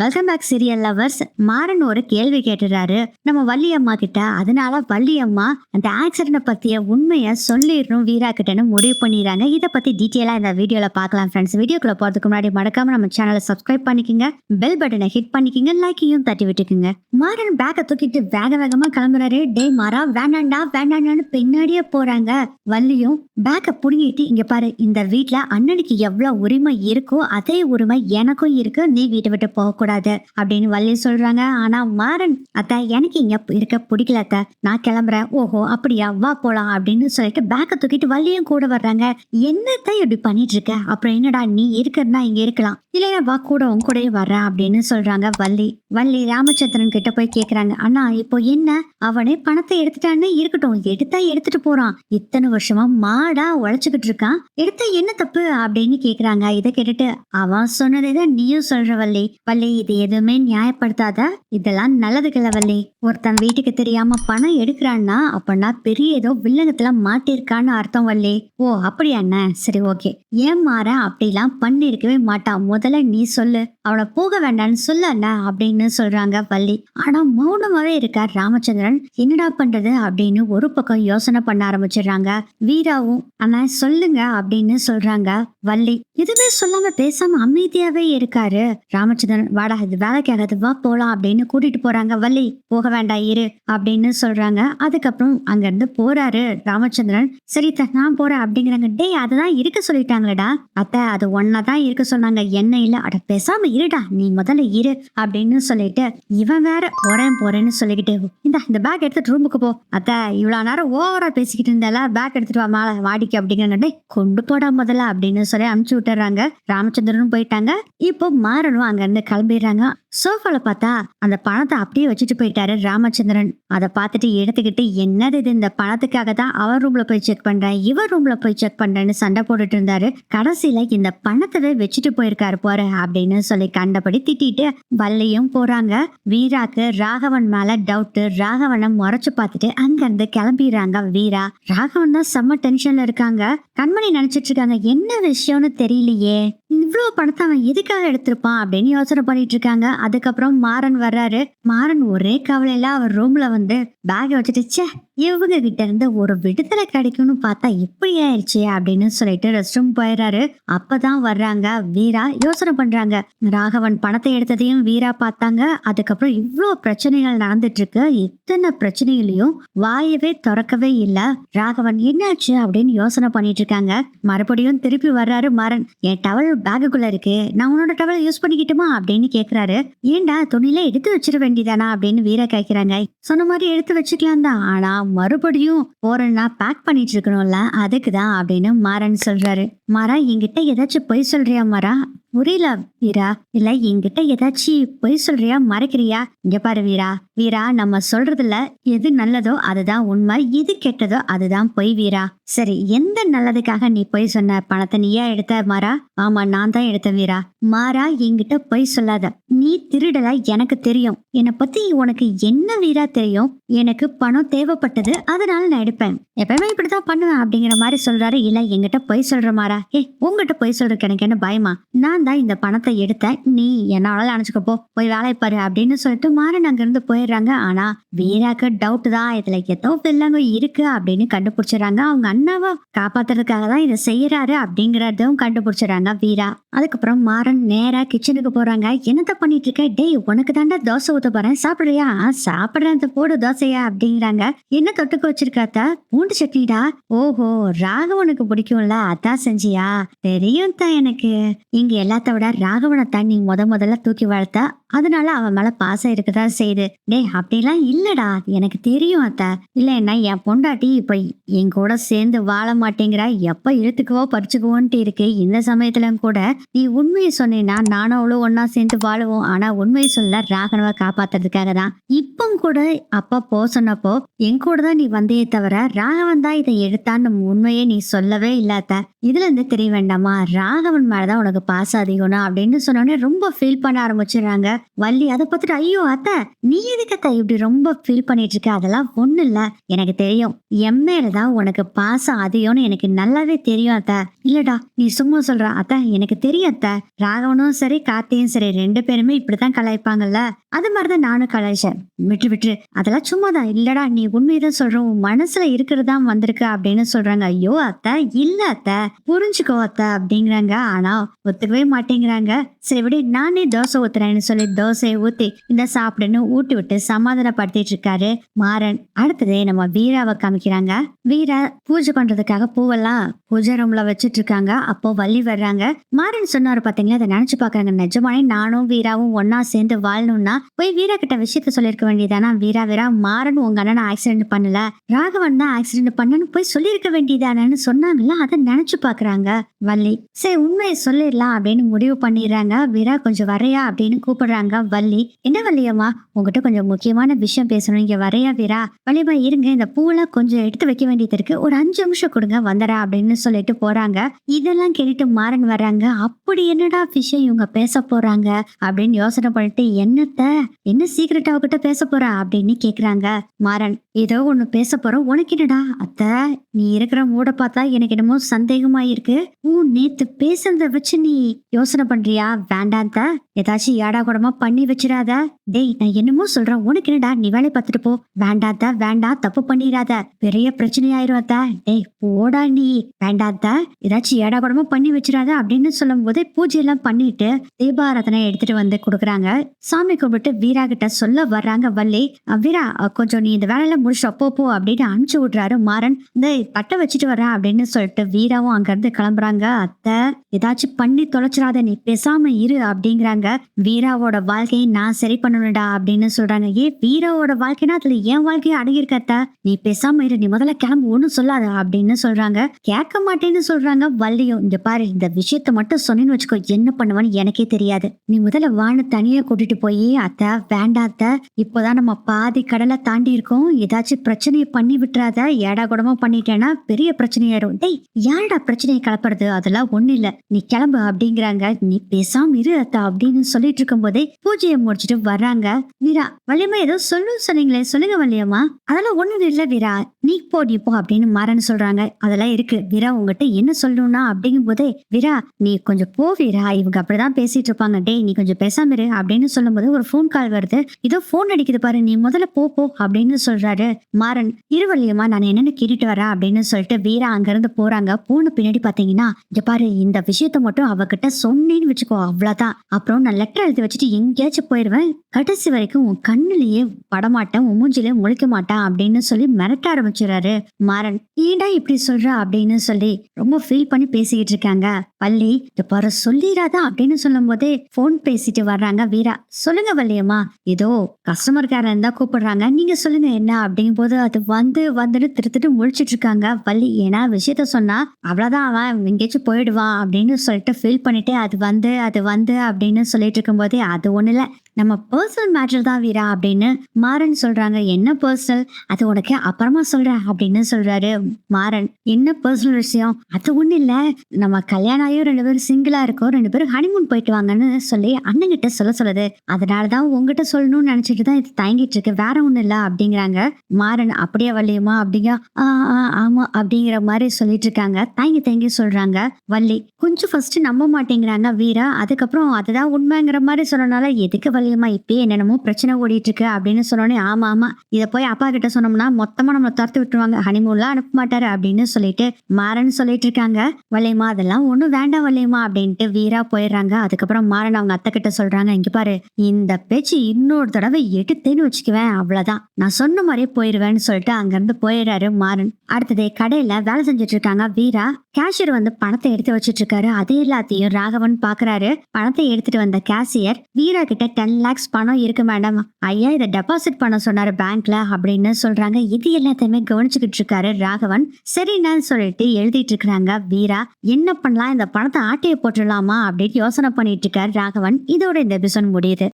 Welcome back serial lovers Maran ஒரு கேள்வி கேட்டுறாரு. நம்ம வள்ளி அம்மா கிட்ட அதனால வள்ளி அம்மா அந்த ஆக்சிடென்ட் பத்திய உண்மையை சொல்லிடணும். வீரா கிட்டன்னு முடிவு பண்ணிடுறாங்க. இதை பத்தி டீட்டெயிலா இந்த வீடியோல பார்க்கலாம் ஃப்ரெண்ட்ஸ் வீடியோக்குள்ள போறதுக்கு முன்னாடி மறக்காம நம்ம சேனலை சப்ஸ்கிரைப் பண்ணிக்கோங்க. பெல் பட்டனை ஹிட் பண்ணிக்கோங்க. லைக்கையும் தட்டி விட்டுக்குங்க. மாறன் பேக்கை தூக்கிட்டு வேக வேகமா கிளம்புறாரு. டே மாறா வேண்டாண்டா வேண்டாண்டான்னு பின்னாடியே போறாங்க. வள்ளியும் பேக்கை புடுங்கிட்டு இங்க பாரு இந்த வீட்டுல அண்ணனுக்கு எவ்வளவு உரிமை இருக்கோ அதே உரிமை எனக்கும் இருக்கு. நீ வீட்டை விட்டு போக கூடாது அப்படின்னு வள்ளி சொல்றாங்க. ஆனா மாறன் அத்தா எனக்கு இங்க இருக்க பிடிக்கல அத்தை. நான் கிளம்புறேன். ஓஹோ அப்படியா? வா போலாம் அப்படின்னு சொல்லிட்டு பேக்கை தூக்கிட்டு வள்ளியும் கூட வர்றாங்க. என்னத்தான் இப்படி பண்ணிட்டு இருக்க? அப்புறம் என்னடா நீ இருக்கிறனா இங்க இருக்கலாம். இல்லையா வா கூட உன் கூடயே வர்றேன் அப்படின்னு சொல்றாங்க வள்ளி. வள்ளி ராமச்சந்திரன் கிட்ட போய் கேக்குறாங்க. அண்ணா இப்போ என்ன? அவனே பணத்தை எடுத்துட்டான்னு இருக்கட்டும். எடுத்தா எடுத்துட்டு போறான். இத்தனை வருஷமா மாடா உழைச்சுக்கிட்டு இருக்கான். எடுத்தா என்ன தப்பு அப்படின்னு கேக்குறாங்க. இதை கேட்டுட்டு அவன் சொன்னதை தான் நீயும் சொல்ற வள்ளி. வள்ளி இது எதுவுமே நியாயப்படுத்தாத இதெல்லாம் நல்லது கிளவல்லி ஒருத்தன் வீட்டுக்கு தெரியாம பணம் எடுக்கிறான்னா அப்படின்னா பெரிய ஏதோ வில்லங்கத்துல மாட்டிருக்கான்னு அர்த்தம் வல்லி ஓ அப்படியா என்ன? சரி ஓகே. ஏன் மாற அப்படிலாம் பண்ணிருக்கவே மாட்டான் முதல்ல நீ சொல்லு. அவனை போக வேண்டாம்னு சொல்ல அப்படின்னு சொல்றாங்க வள்ளி. ஆனா மௌனமாவே இருக்கார் ராமச்சந்திரன். என்னடா பண்றது அப்படின்னு ஒரு பக்கம் யோசனை பண்ண ஆரம்பிச்சிடுறாங்க. வீராவும் ஆனா சொல்லுங்க அப்படின்னு சொல்றாங்க வள்ளி. எதுவுமே சொல்லாம பேசாம அமைதியாவே இருக்காரு ராமச்சந்திரன். வாடா இது வேலைக்கு ஆகாது வா போலாம் அப்படின்னு கூட்டிட்டு போறாங்க. வள்ளி போக வேண்டாம் இரு அப்படின்னு சொல்றாங்க. அதுக்கப்புறம் அங்க இருந்து போறாரு ராமச்சந்திரன். சரி நான் போறேன் அப்படிங்கிறாங்க. டேய் அதுதான் இருக்க சொல்லிட்டாங்களடா. அத்தை அது ஒன்னாதான் இருக்க சொன்னாங்க. என்ன இல்ல அட பேசாம இருடா. நீ முதல்ல இரு அப்படின்னு சொல்லிட்டு இவன் வேற போறேன் போறேன்னு சொல்லிக்கிட்டு இந்த இந்த பேக் எடுத்துட்டு ரூமுக்கு போ. அத்தை இவ்வளவு நேரம் ஓவரா பேசிக்கிட்டு இருந்தால பேக் எடுத்துட்டு வா மேல வாடிக்கை அப்படிங்கிற டே கொண்டு போடா முதல்ல அப்படின்னு சொல்லி அனுப்பிச்சு விட்டுறாங்க. ராமச்சந்திரனும் போயிட்டாங்க. இப்போ மாறனும் அங்க இருந்து கிளம்பி கிளம்பிடுறாங்க சோஃபால பார்த்தா அந்த பணத்தை அப்படியே வச்சுட்டு போயிட்டாரு ராமச்சந்திரன். அதை பார்த்துட்டு எடுத்துக்கிட்டு என்னது இது? இந்த பணத்துக்காக தான் அவர் ரூம்ல போய் செக் பண்றேன் இவர் ரூம்ல போய் செக் பண்றேன்னு சண்டை போட்டுட்டு இருந்தாரு. கடைசியில இந்த பணத்தை வச்சுட்டு போயிருக்காரு போற அப்படின்னு சொல்லி கண்டபடி திட்டிட்டு வள்ளியும் போறாங்க. வீராக்கு ராகவன் மேல டவுட் ராகவனை முறைச்சு பார்த்துட்டு அங்கிருந்து கிளம்பிடுறாங்க வீரா. ராகவன் தான் செம்ம டென்ஷன்ல இருக்காங்க. கண்மணி நினைச்சிட்டு இருக்காங்க என்ன விஷயம்னு தெரியலையே. இவ்வளோ பணத்தை அவன் எதுக்காக எடுத்திருப்பான் அப்படின்னு யோசனை பண்ணிட்டு இருக்காங்க. அதுக்கப்புறம் மாறன் வர்றாரு. மாறன் ஒரே கவலையில அவர் ரூம்ல வந்து பேக்கை வச்சுட்டுச்சே இவங்க கிட்ட இருந்து ஒரு விடுதலை கிடைக்கும்னு பார்த்தா இப்படி ஆயிடுச்சு அப்படின்னு சொல்லிட்டு ரெஸ்ட் ரூம் போயிடுறாரு. அப்பதான் வர்றாங்க. வீரா யோசனை பண்றாங்க. ராகவன் பணத்தை எடுத்ததையும் வீரா பார்த்தாங்க. அதுக்கப்புறம் இவ்வளோ பிரச்சனைகள் நடந்துட்டு இருக்கு இத்தனை பிரச்சனைகளையும் வாயவே திறக்கவே இல்ல. ராகவன் என்னாச்சு அப்படின்னு யோசனை பண்ணிட்டு இருக்காங்க. மறுபடியும் திருப்பி வர்றாரு மரன் என் டவல் பேக்குக்குள்ள இருக்கு. நான் உன்னோட டவல் யூஸ் பண்ணிக்கிட்டுமா? அப்படின்னு கேக்குறாரு. ஏன்டா துணியில எடுத்து வச்சிட வேண்டியதானா? அப்படின்னு வீரா கேக்குறாங்க. சொன்ன மாதிரி எடுத்து வச்சுக்கலாம் தான். ஆனா மறுபடியும் போறேன்னா பேக் பண்ணிட்டு இருக்கணும்ல அதுக்கு தான் அப்படின்னு மாறன் சொல்றாரு. மாறா என்கிட்ட ஏதாச்சும் பொய் சொல்றியா மாறா? புரியல வீரா இல்ல என்கிட்ட ஏதாச்சும் பொய் சொல்றியா மறைக்கிறியா? இங்க பாரு வீரா. வீரா நம்ம சொல்றதுல எது நல்லதோ அதுதான் உண்மை எது கெட்டதோ அதுதான் பொய் வீரா. சரி எந்த நல்லதுக்காக நீ பொய் சொன்ன பணத்தை நீயா எடுத்த மாறா? ஆமா நான் தான் எடுத்த வீரா. மாறா என்கிட்ட பொய் சொல்லாத. நீ திருடல எனக்கு தெரியும். என்னை பத்தி உனக்கு என்ன வீரா தெரியும்? எனக்கு பணம் தேவைப்பட்டது அதனால நான் எடுப்பேன். எப்பவுமே இப்படிதான் பண்ணுவேன் அப்படிங்கிற மாதிரி சொல்றாரு. இல்ல என்கிட்ட பொய் சொல்ற மாறா. ஏ உங்ககிட்ட பொய் சொல்றதுக்கு எனக்கு என்ன பயமா? நான் தான் இந்த பணத்தை எடுத்தேன் நீ என்னால நினைச்சுக்க போய் வேலையை பாரு அப்படின்னு சொல்லிட்டு மாறன் அங்கிருந்து போயிடுறாங்க. ஆனா வீராக்கு டவுட் தான். இதுல ஏதோ வில்லங்க இருக்கு அப்படின்னு கண்டுபிடிச்சிடறாங்க. அவங்க அண்ணாவை காப்பாத்துறதுக்காக தான் இதை செய்யறாரு அப்படிங்கறதும் கண்டுபிடிச்சிடறாங்க வீரா. அதுக்கப்புறம் மாறன் நேரா கிச்சனுக்கு போறாங்க. என்னத்த பண்ணிட்டு இருக்க? டேய் உனக்கு தாண்டா தோசை ஊத்த போறேன். சாப்பிடுறியா? சாப்பிடுறது போடு தோசையா அப்படிங்கிறாங்க. என்ன தொட்டுக்கு வச்சிருக்காத்த பூண்டு சட்னிடா? ஓஹோ ராகவனுக்கு பிடிக்கும்ல. அதான் செஞ்சியா? தெரியும் தான் எனக்கு. இங்க எல்லாம் விட ராகவனை தான் நீ முத முதல்ல தூக்கி வளர்த்த அதனால அவன் மேல பாசம் இருக்கதான் செய்யுது. டேய் அப்படிலாம் இல்லடா. எனக்கு தெரியும் அத்த. இல்லைன்னா என் பொண்டாட்டி இப்ப என் கூட சேர்ந்து வாழ மாட்டேங்கிறா. எப்ப இழுத்துக்குவோ பறிச்சுக்குவோன்ட்டு இருக்கு. இந்த சமயத்துல கூட நீ உண்மையை சொன்னீன்னா நானும் அவ்வளோ ஒன்னா சேர்ந்து வாழுவோம். ஆனா உண்மையை சொல்ல ராகவனை காப்பாத்துறதுக்காக தான். இப்போ கூட அப்பா போ சொன்னப்போ என் கூட தான் நீ வந்தே தவிர ராகவன் தான் இதை எடுத்தான்னு உண்மையே நீ சொல்லவே இல்லாத இதுல இருந்து தெரிய வேண்டாமா? ராகவன் மேலதான் உனக்கு பாசம் அதிகம்னா அப்படின்னு சொன்னோடனே ரொம்ப ஃபீல் பண்ண ஆரம்பிச்சிடுறாங்க. வள்ளி அதை பார்த்துட்டு ஐயோ அத்தை நீ எதுக்கு அத்தை இப்படி ரொம்ப ஃபீல் பண்ணிட்டு இருக்க? அதெல்லாம் ஒண்ணும் இல்ல. எனக்கு தெரியும். என் தான் உனக்கு பாசம் அதிகம்னு எனக்கு நல்லாவே தெரியும் அத்தை. இல்லடா நீ சும்மா சொல்ற. அத்தை எனக்கு தெரியும் அத்தை. ராகவனும் சரி கார்த்தியும் சரி ரெண்டு பேருமே இப்படித்தான் கலாய்ப்பாங்கல்ல. அது மாதிரிதான் நானும் கலாய்ச்சேன். விட்டு விட்டு. அதெல்லாம் சும்மாதான். இல்லடா நீ உண்மையதான் சொல்ற. உன் மனசுல இருக்கிறதா வந்திருக்கு அப்படின்னு சொல்றாங்க. ஐயோ அத்தை இல்ல அத்தை. புரிஞ்சுக்கோ அத்தை அப்படிங்கிறாங்க. ஆனா ஒத்துக்கவே மாட்டேங்கிறாங்க. சரி விட நானே தோசை ஊத்துறேன்னு சொல்லி தோசையை ஊத்தி இந்த சாப்பிடுன்னு ஊட்டி விட்டு சமாதானப்படுத்திட்டு இருக்காரு மாறன். அடுத்தது நம்ம வீராவை காமிக்கிறாங்க. வீரா பூஜை பண்றதுக்காக பூவெல்லாம் பூஜை ரூம்ல வச்சிட்டு இருக்காங்க அப்போ வள்ளி வர்றாங்க. மாறன் சொன்னாரு பாத்தீங்களா? அதை நினைச்சு பாக்குறாங்க. நிஜமானே நானும் வீராவும் ஒன்னா சேர்ந்து வாழணும்னா போய் வீரா கிட்ட விஷயத்த சொல்லியிருக்க வேண்டியதானா வீரா வீரா மாறன் உங்க அண்ணன் ஆக்சிடென்ட் பண்ணல. ராகவன் தான் ஆக்சிடென்ட் பண்ணனு போய் சொல்லியிருக்க வேண்டியதானு சொன்னாங்கல்ல அதை நினைச்சு பாக்குறாங்க வள்ளி. சரி உண்மையை சொல்லிடலாம் அப்படின்னு முடிவு பண்ணிடுறாங்க. வீரா கொஞ்சம் வரையா அப்படின்னு கூப்பிடுறாங்க வள்ளி. என்ன வள்ளியம்மா? உங்ககிட்ட கொஞ்சம் முக்கியமான விஷயம் பேசணும். இங்க வரையா வீரா? வள்ளியம்மா இருங்க. இந்த பூவெல்லாம் கொஞ்சம் எடுத்து வைக்க வேண்டியது இருக்கு. ஒரு அஞ்சு நிமிஷம் கொடுங்க வந்துடா அப்படின்னு சொல்லிட்டு போறாங்க. இதெல்லாம் கேட்டுட்டு மாறன் வர்றாங்க. அப்படி என்னடா விஷயம் இவங்க பேச போறாங்க? அப்படின்னு யோசனை பண்ணிட்டு என்னத்த? என்ன சீக்கிரட் அவகிட்ட பேச போறா? அப்படின்னு கேக்குறாங்க மாறன். ஏதோ ஒண்ணு பேச போறோம் உனக்கு என்னடா? அத்தை நீ இருக்கிற மூட பார்த்தா எனக்கு என்னமோ சந்தேகமா இருக்கு ஊ நேத்து பேசுறத வச்சு நீ யோசனை பண்றியா? வேண்டாந்த ஏதாச்சும் ஏடா கூடமா பண்ணி வச்சிடாத டேய் நான் என்னமோ சொல்றேன். உனக்கு என்னடா? நீ வேலையை பார்த்துட்டு போ. வேண்டாத்த வேண்டாம் தப்பு பண்ணிடாத பெரிய பிரச்சனையாயிரும் டேய் போடா நீ. வேண்டாத்த ஏதாச்சும் ஏடா கூடமா பண்ணி வச்சிடாத அப்படின்னு சொல்லும் போது பூஜை எல்லாம் பண்ணிட்டு தீபாராதனை எடுத்துட்டு வந்து கொடுக்குறாங்க. சாமி கும்பிட்டு வீரா கிட்ட சொல்ல வர்றாங்க வள்ளி. வீரா கொஞ்சம் நீ இந்த வேலையெல்லாம் முடிச்சு அப்போ போ அப்படின்னு அனுப்பிச்சு விடுறாரு மாறன். இந்த பட்டை வச்சுட்டு வரேன் அப்படின்னு சொல்லிட்டு வீராவும் அங்க இருந்து கிளம்புறாங்க. அத்தை ஏதாச்சும் பண்ணி பேசாத நீ பேசாம இரு அப்படிங்கிறாங்க. வீராவோட வாழ்க்கையை நான் சரி பண்ணணும்டா அப்படின்னு சொல்றாங்க. ஏ வீராவோட வாழ்க்கைனா அதுல என் வாழ்க்கையை அடங்கியிருக்கத்த நீ பேசாம இரு நீ முதல்ல கிளம்பு ஒண்ணும் சொல்லாத அப்படின்னு சொல்றாங்க. கேட்க மாட்டேன்னு சொல்றாங்க வள்ளியும். இந்த பாரு இந்த விஷயத்த மட்டும் சொன்னேன்னு வச்சுக்கோ என்ன பண்ணுவேன்னு எனக்கே தெரியாது. நீ முதல்ல வானு தனியா கூட்டிட்டு போய் அத்தை வேண்டாத்த அத்தை. இப்போதான் நம்ம பாதி கடலை தாண்டி இருக்கோம். ஏதாச்சும் பிரச்சனையை பண்ணி விட்டுறாத. ஏடா கூடமா பண்ணிட்டேன்னா பெரிய பிரச்சனையாயிரும். டேய் யாரடா பிரச்சனையை கலப்புறது? அதெல்லாம் ஒண்ணு இல்ல. நீ கிளம்பு அப்படிங்கிறாங்க. நீ பேசாம இரு அத்தா அப்படின்னு சொல்லிட்டு இருக்கும் போதே பூஜையை முடிச்சிட்டு வர்றாங்க. வீரா வள்ளியம்மா ஏதோ சொல்லு சொன்னீங்களே சொல்லுங்க வள்ளியம்மா. அதெல்லாம் ஒண்ணும் இல்ல வீரா. நீ போ நீ போ அப்படின்னு மாறன்னு சொல்றாங்க. அதெல்லாம் இருக்கு. வீரா உங்ககிட்ட என்ன சொல்லணும்னா அப்படிங்கும் போதே வீரா நீ கொஞ்சம் போ வீரா. இவங்க அப்படிதான் பேசிட்டு இருப்பாங்க. டேய் நீ கொஞ்சம் பேசாம இரு அப்படின்னு சொல்லும்போது ஒரு ஃபோன் கால் வருது. இதோ ஃபோன் அடிக்குது பாரு. நீ முதல்ல போ போ அப்படின்னு சொல்றாரு மாறன். இருவல்லியம்மா நான் என்னன்னு கேட்டுட்டு வரேன் அப்படின்னு சொல்லிட்டு வீரா அங்கிருந்து போறாங்க. போன பின்னாடி பாத்தீங்கன்னா இங்க பாரு இந்த விஷயத்த மட்டும் அவகிட்ட சொன்னேன்னு வச்சுக்கோ அவ்வளவுதான். அப்புறம் நான் லெட்டர் எழுதி வச்சுட்டு எங்கேயாச்சும் போயிருவேன். கடைசி வரைக்கும் உன் கண்ணுலயே படமாட்டேன் உன் மூஞ்சிலே முழிக்க மாட்டேன் அப்படின்னு சொல்லி மிரட்ட ஆரம்பிச்சிடுறாரு மாறன். ஏன்டா இப்படி சொல்ற அப்படின்னு சொல்லி ரொம்ப ஃபீல் பண்ணி பேசிக்கிட்டு இருக்காங்க. பள்ளி இத பாரு சொல்லிடாதா அப்படின்னு சொல்லும் போதே போன் பேசிட்டு வர்றாங்க வீரா. சொல்லுங்க வள்ளியம்மா ஏதோ கஸ்டமர் கேர் இருந்தா கூப்பிடுறாங்க. நீங்க சொல்லுங்க என்ன அப்படிங்கும் போது அது வந்து வந்துட்டு திருத்திட்டு முழிச்சிட்டு இருக்காங்க வள்ளி. ஏன்னா விஷயத்த சொன்னா அவ்வளவுதான் அவன் எங்கேயாச்சும் போயிடுவான் அப்படின்னு சொல்லிட்டு ஃபீல் பண்ணிட்டு அது வந்து அது வந்து அப்படின்னு சொல்லிட்டு இருக்கும்போதே அது ஒண்ணு இல்ல. நம்ம பர்சனல் மேட்டர் தான் வீரா அப்படின்னு மாறன் சொல்றாங்க. என்ன பர்சனல் அது உனக்கு அப்புறமா சொல்றேன் அப்படின்னு சொல்றாரு மாறன். என்ன பர்சனல் விஷயம்? அது ஒண்ணு இல்ல. நம்ம கல்யாணம் ஆகியும் ரெண்டு பேரும் சிங்கிளா இருக்கோம். ரெண்டு பேரும் ஹனிமூன் போயிட்டு வாங்கன்னு சொல்லி அண்ணன்கிட்ட சொல்ல சொல்லுது. அதனாலதான் உங்ககிட்ட சொல்லணும்னு நினைச்சிட்டு தான் இது தயங்கிட்டு இருக்கு. வேற ஒண்ணு இல்ல அப்படிங்கிறாங்க மாறன். அப்படியே வள்ளியுமா அப்படிங்க ஆமா அப்படிங்கிற மாதிரி சொல்லிட்டு இருக்காங்க. தயங்கி தயங்கி சொல்றாங்க வள்ளி. கொஞ்சம் ஃபர்ஸ்ட் நம்ப மாட்டேங்கிறாங்க வீரா அதுக்கப்புறம் அதுதான் உண்மைங்கிற மாதிரி சொன்னனால எதுக்கு வள்ளியம்மா இப்பயே என்னென்னமோ பிரச்சனை ஓடிட்டு இருக்கு அப்படின்னு சொன்னோடனே ஆமா ஆமா. இதை போய் அப்பா கிட்ட சொன்னோம்னா மொத்தமா நம்மளை துரத்து விட்டுருவாங்க. ஹனிமூன்லாம் அனுப்ப மாட்டாரு அப்படின்னு சொல்லிட்டு மாறன் சொல்லிட்டு இருக்காங்க. வள்ளியம்மா அதெல்லாம் ஒன்றும் வேண்டாம் வள்ளியம்மா அப்படின்ட்டு வீரா போயிடுறாங்க. அதுக்கப்புறம் மாறன் அவங்க அத்தை கிட்ட சொல்றாங்க இங்க பாரு இந்த பேச்சு இன்னொரு தடவை எடுத்தேன்னு வச்சுக்குவேன் அவ்வளவுதான். நான் சொன்ன மாதிரியே போயிருவேன்னு சொல்லிட்டு அங்கிருந்து போயிடுறாரு மாறன். அடுத்தது கடையில வேலை செஞ்சுட்டு இருக்காங்க வீரா. கேஷியர் வந்து பணத்தை எடுத்து வச்சுட்டு இருக்காரு. அது எல்லாத்தையும் ராகவன் பாக்குறாரு. பணத்தை எடுத்துட்டு வந்த கேசியர் வீரா கிட்ட டென் லேக்ஸ் பணம் இருக்கு மேடம் ஐயா இதை டெபாசிட் பண்ண சொன்னாரு பேங்க்ல அப்படின்னு சொல்றாங்க. இது எல்லாத்தையுமே கவனிச்சுக்கிட்டு இருக்காரு ராகவன். சரின்னு சொல்லிட்டு எழுதிட்டு இருக்கிறாங்க வீரா. என்ன பண்ணலாம்? இந்த பணத்தை ஆட்டையை போட்டுடலாமா? அப்படின்னு யோசனை பண்ணிட்டு இருக்காரு ராகவன். இதோட இந்த எபிசோட் முடியுது.